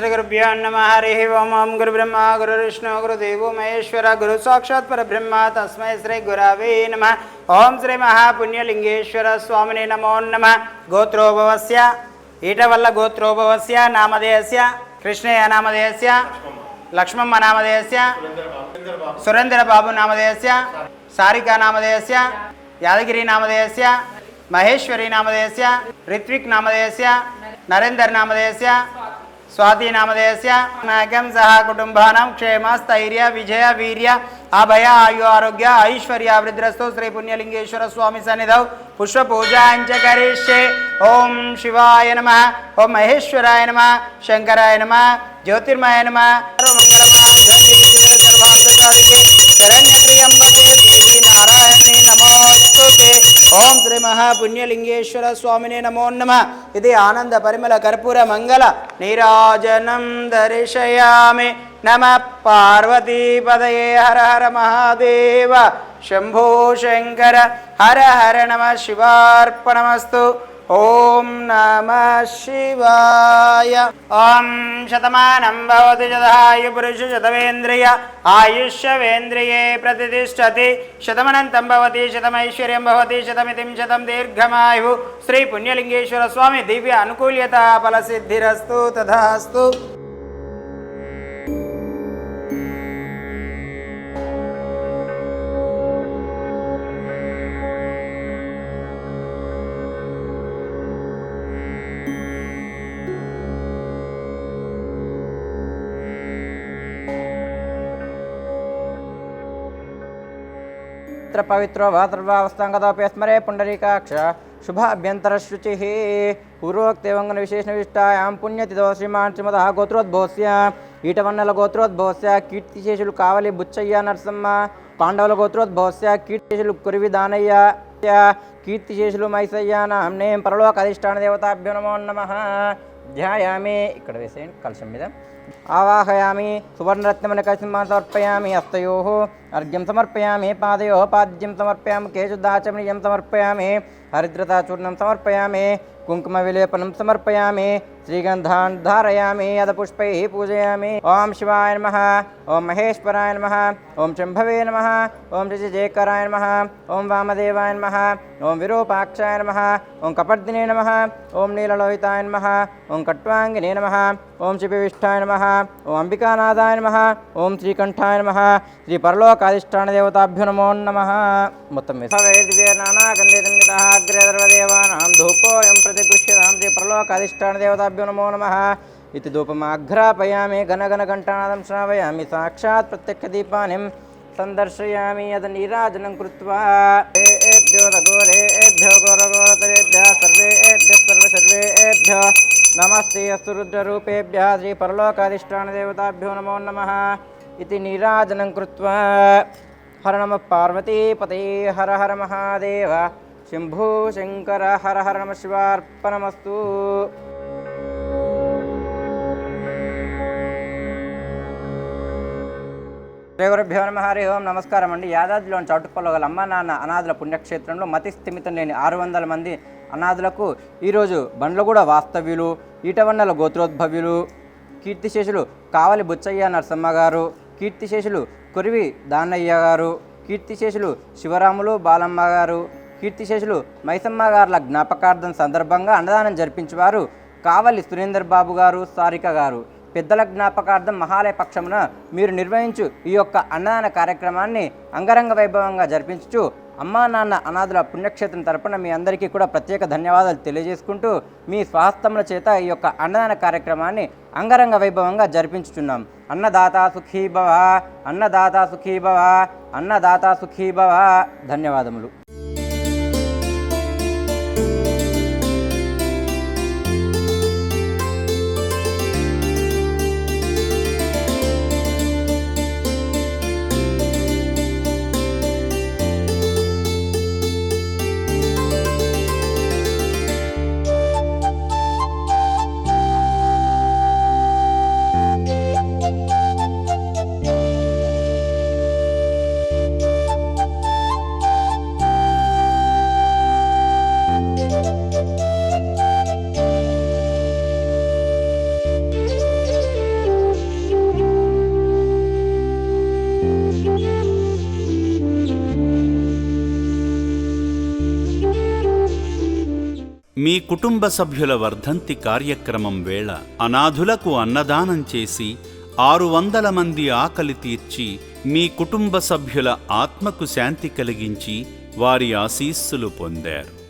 శ్రీగురుభ్యో నమ హరి ఓం ఓం గురు బ్రహ్మ గురు విష్ణు గురు దేవో మహేశ్వర గురు సాక్షాత్ పరబ్రహ్మ తస్మై శ్రీ గురవే నమ ఓం శ్రీ మహాపుణ్యలింగేశ్వర స్వామిని నమో నమ గోత్రోభవస్య ఈటవల్ల గోత్రోభవస్య నామధేయస్య కృష్ణయ్య నామధేయస్య లక్ష్మమ్మ నామధేయస్య సురేంద్రబాబు నామధేయస్య సారికా నామధేయస్య యాదగిరి నామధేయస్య మహేశ్వరి నామధేయస్య రిత్విక్ నామధేయస్య నరేందర్ నామధేయస్య స్వాతి నాయకం సహా కుటుంబానం క్షేమ స్థైర్య విజయ వీర్య అభయ ఆయు ఆరోగ్య ఐశ్వర్య వృద్రస్తు శ్రీ పుణ్యలింగేశ్వర స్వామి సన్నిధౌ. పుష్ప పూజాంచ కరిష్యే. ఓం శివాయ నమ. ఓం మహేశ్వరాయ నమ. శంకరాయ నమ. జ్యోతిర్మయ నమ. ఓం శ్రీ మహాపుణ్యలింగేశ్వర స్వామినే నమో నమ ఇది ఆనంద పరిమళ కర్పూర మంగళ నీరాజనం దర్శయామి నమ పార్వతీపదయే హర హర మహాదేవ శంభో శంకర హర హర నమ శివార్పణమస్తు ఓం నమ శివాయ ఓం శతమానం భవతి శతాయు పురుష శతవేంద్రియ ఆయుష్యవేంద్రియే ప్రతిష్టతి శతమనంతం భవతి శతమైశ్వర్యం భవతి శతమితిం శతం దీర్ఘమాయు శ్రీ పుణ్యలింగేశ్వర స్వామి దివ్య పవిత్ర పవిత్రో భాతృభావస్థాంగతోపి స్మరే పుండరీకాక్ష శుభాభ్యంతరశుచి పూర్వోక్తేవంగన విశేషణ విష్టాయాం పుణ్యతిథో శ్రీమాన్ శ్రీమద గోత్రోద్భవస్య ఈటవన్నల గోత్రోద్భవస్య కీర్తిశేషులు కావలి బుచ్చయ్య నరసమ్మ పాండవుల గోత్రోద్భవస్య కీర్తిశేషులు కురివి దానయ్య కీర్తిశేషులు మైసయ్య నామ్నే పరలోక అధిష్టాన దేవతాభ్యో నమో నమ ధ్యాయామి ఇక్కడ వేసేయండి కలశం మీద। ఆవాహయామి సువర్ణరత్నమని కసిమాన్ సమర్పయామి హస్తయో అర్ఘ్యం సమర్పయామి పాదయో పాద్యం సమర్పయామి కేశుదాచమనీయం సమర్పయామి హరిద్రతాచూర్ణం సమర్పయామి కుంకుమ విలేపనం సమర్పయామి శ్రీగంధాన్ ధారయామి అదపుష్పై పూజయామి ఓం శివాయ నమ ఓం మహేశ్వరాయ నమ ఓం శంభవే నమ ఓం జయకరాయ నమ ఓం వామదేవాయ నమ ఓం విరూపాక్షాయ నమ ఓం కపర్దినే నమ ఓం నీలలోహితాయ నమ ఓం కట్వాంగినే నమ ఓం శిపివిష్టాయ నమ ఓం అంబికానాథాయ నమ ఓం శ్రీకంఠాయ నమ శ్రీ పరలోకాధిష్టాన దేవతాభ్యో నమో నమ మొత్తం మీద నానాగంధితంగితాగ్రేదర్వదేవానాం ధూపోయం ప్రతిగృహ్యతాం శ్రీ పరలోకాధిష్టాన దేవతాభ్యో నమో నమ ఇది ధూపమాఘ్రాపయామి ఘనఘన ఘంటానాదం శ్రావయామి సాక్షాత్ ప్రత్యక్షదీపానిం సందర్శయామి అది నీరాజనం కృత్వా ఏభ్యో రఘోరేభ్యో ఘోరఘోరతరేభ్య సర్వేభ్య సర్వసర్వేభ్య నమస్తే అస్తు రుద్రరూపేభ్య శ్రీ పరలోకాధిష్టానదేవతాభ్యో నమో నమ ఇది నీరాజనం కృత్వా హర నమ పార్వతీపతే హర హర మహాదేవ శంభో శంకర హర హర నమ శివార్పణమస్తు. శ్రీగురుభ్యో నమ హరి ఓం. నమస్కారం అండి యాదాద్రిలోని చౌటుప్పల్లో గల అమ్మ నాన్న అనాథుల పుణ్యక్షేత్రంలో మతి స్థిమితం లేని ఆరు వందల మంది అనాథులకు ఈరోజు బండ్లగూడ వాస్తవ్యులు ఈటవన్నల గోత్రోద్భవ్యులు కీర్తిశేషులు కావలి బుచ్చయ్య నరసమ్మ గారు కీర్తిశేషులు కురివి దానయ్య గారు కీర్తిశేషులు శివరాములు బాలమ్మ గారు కీర్తిశేషులు మైసమ్మ గారుల జ్ఞాపకార్థం సందర్భంగా అన్నదానం జరిపించేవారు కావలి సురేందర్ బాబు గారు సారిక గారు. పెద్దల జ్ఞాపకార్థం మహాలయ పక్షమున మీరు నిర్వహించు ఈ యొక్క అన్నదాన కార్యక్రమాన్ని అంగరంగ వైభవంగా జరిపించు అమ్మా నాన్న అనాథుల పుణ్యక్షేత్రం తరపున మీ అందరికీ కూడా ప్రత్యేక ధన్యవాదాలు తెలియజేసుకుంటూ మీ స్వాస్థముల చేత ఈ యొక్క అన్నదాన కార్యక్రమాన్ని అంగరంగ వైభవంగా జరిపించుచున్నాం. అన్నదాత సుఖీభవ అన్నదాత సుఖీభవ అన్నదాత సుఖీభవ. ధన్యవాదములు. మీ కుటుంబ సభ్యుల వర్ధంతి కార్యక్రమం వేళ అనాథులకు అన్నదానం చేసి ఆరు వందల మంది ఆకలి తీర్చి మీ కుటుంబ సభ్యుల ఆత్మకు శాంతి కలిగించి వారి ఆశీస్సులు పొందారు.